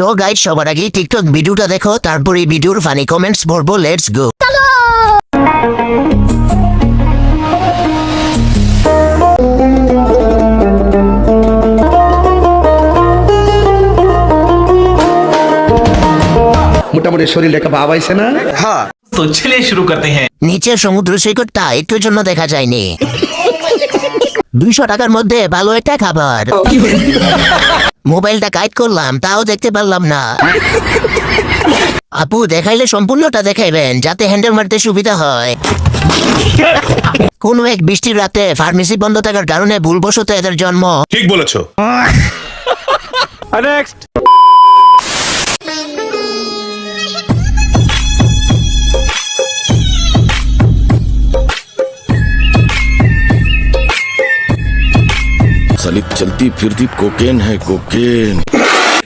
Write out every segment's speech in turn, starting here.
তো গাইড সবার আগে টিকটক ভিডিওটা দেখো তারপর এই ভিডিওর ফানি কমেন্টস ভরবো লেটস গো মোটামুটি শরীরে একটা ভাব আইছে না? হ্যাঁ। তো ছেলে শুরু করতে হ্যাঁ। নিচের সমুদ্র সৈকতটা একটু জন্য দেখা যায়নি। দুইশো টাকার মধ্যে ভালো একটা খাবার। মোবাইলটা গাইড করলাম তাও দেখতে পারলাম না। আপু দেখাইলে সম্পূর্ণটা দেখাইবেন যাতে হ্যান্ডেল মারতে সুবিধা হয়। কোনো এক বৃষ্টির রাতে ফার্মেসি বন্ধ থাকার কারণে ভুলবশত এদের জন্ম। ঠিক বলেছ। चलती फिरती कोकेन है कोकेन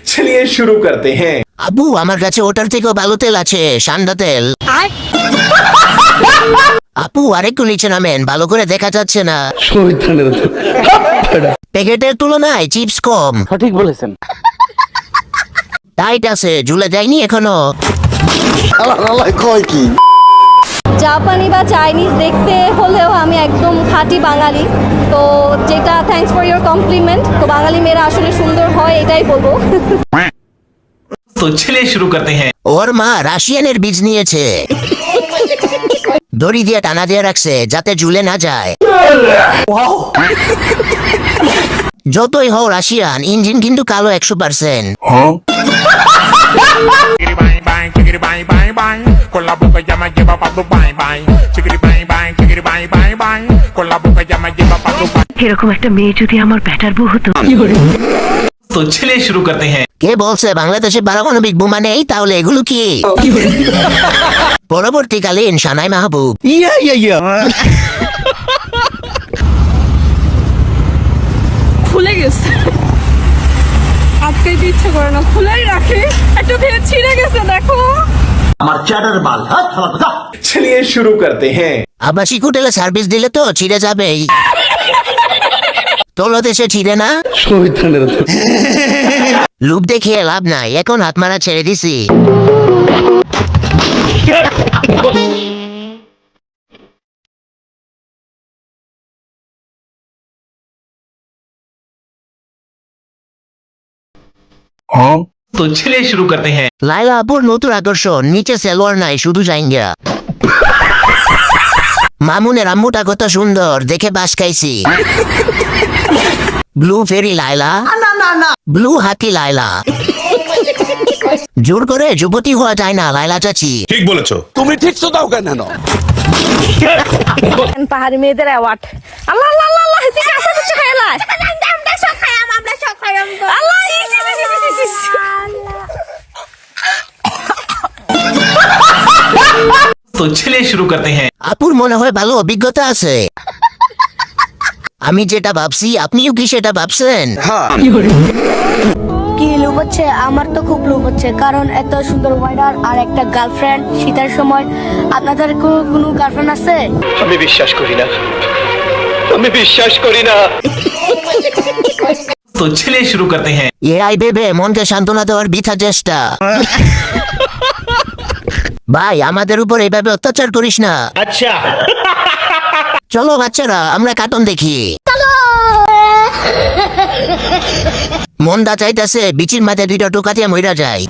चलिए शुरू करते हैं আবু আমার কাছে ওটার থেকেও ভালো তেল আছে সান্ডা তেল আপু আরেকটু নিচে নামেন ভালো করে দেখা যাচ্ছে না শহীদানের প্যাকেটের তুলনায় চিপস কম সঠিক বলেছেন টাইট আছে ঝুলে যায়নি এখনো জাপানি বা চাইনিজ দেখতে হলেও আমি একদম খাঁটি বাঙালি। তো যেটা থ্যাংকস ফর ইউর কমপ্লিমেন্ট তো বাঙালি মেয়েরা আসলে সুন্দর হয় এটাই বলব। তো ছেলে শুরু করতে হ্যাঁ। ওর মা রাশিয়ানের বীজ নিয়েছে। দড়ি দিয়ে টানা দিয়ে রাখছে যাতে ঝুলে না যায়। যতই হও রাশিয়ান ইঞ্জিন কিন্তু কালো একশো percent Con la boca ya me lleva pa' Dubai, bye. Chiquiri bye, bye, chiquiri bye, bye, bye. Con la boca ya me lleva pa' Dubai. এরকম একটা মেয়ে যদি আমার ব্যাটার বউ হতো? তো ছেলে শুরু করতে হ্যাঁ। কে বলছে বাংলাদেশে পারমাণবিক বোমা নেই তাহলে এগুলো কি? পরবর্তীকালে ইনশানাই মাহবুব। ইয়া ইয়া ইয়া। খুলে গেছে। আটকাইতে ইচ্ছে করে না। খুলেই রাখে। একটা ভেদ ছিঁড়ে গেছে দেখো। चलिए शुरू करते हैं আবাসিক হোটেলে সার্ভিস দিলে তো ছিঁড়ে যাবেই তোলো দেশে ছিঁড়ে না শহীদানের লুপ দেখিয়ে লাভ নাই এখন হাত মারা ছেড়ে দিছি तो चलिए शुरू करते हैं লাইলা আপুর নতুন আকর্ষণ নিচে সেলোয়ার নাই শুধু জাইঙ্গা মামুনের আম্মুটা কত সুন্দর দেখে বাস খাইছি ব্লু ফেরি লাইলা ব্লু হাতি লাইলা জোর করে যুবতী হওয়া যায় না লাইলা চাচি ঠিক বলেছো পাহাড়ি মেয়েদের অ্যাওয়ার্ড আল্লাহ আল্লাহ আল্লাহ আল্লাহ तो चलिए शुरू करते हैं আপুর মনে হয় ভালো অভিজ্ঞতা আছে আমি যেটা ভাবছি আপনিও কি সেটা ভাবছেন কি লোভ হচ্ছে আমার তো খুব লোভ হচ্ছে কারণ এত সুন্দর ওয়েদার আর একটা গার্লফ্রেন্ড শীতের সময় আপনাদের কো- কোনো গার্লফ্রেন্ড আছে तो चलिए शुरू करते हैं এরাই ভেবে মনকে সান্ত্বনা দেওয়ার বৃথা চেষ্টা ভাই আমাদের উপর এভাবে অত্যাচার করিস না। আচ্ছা। চলো বাচ্চারা আমরা কার্টুন দেখি। মন্দা চাইতেছে বিচির মাথায় দুইটা টোকা দিয়ে মইরা যায়।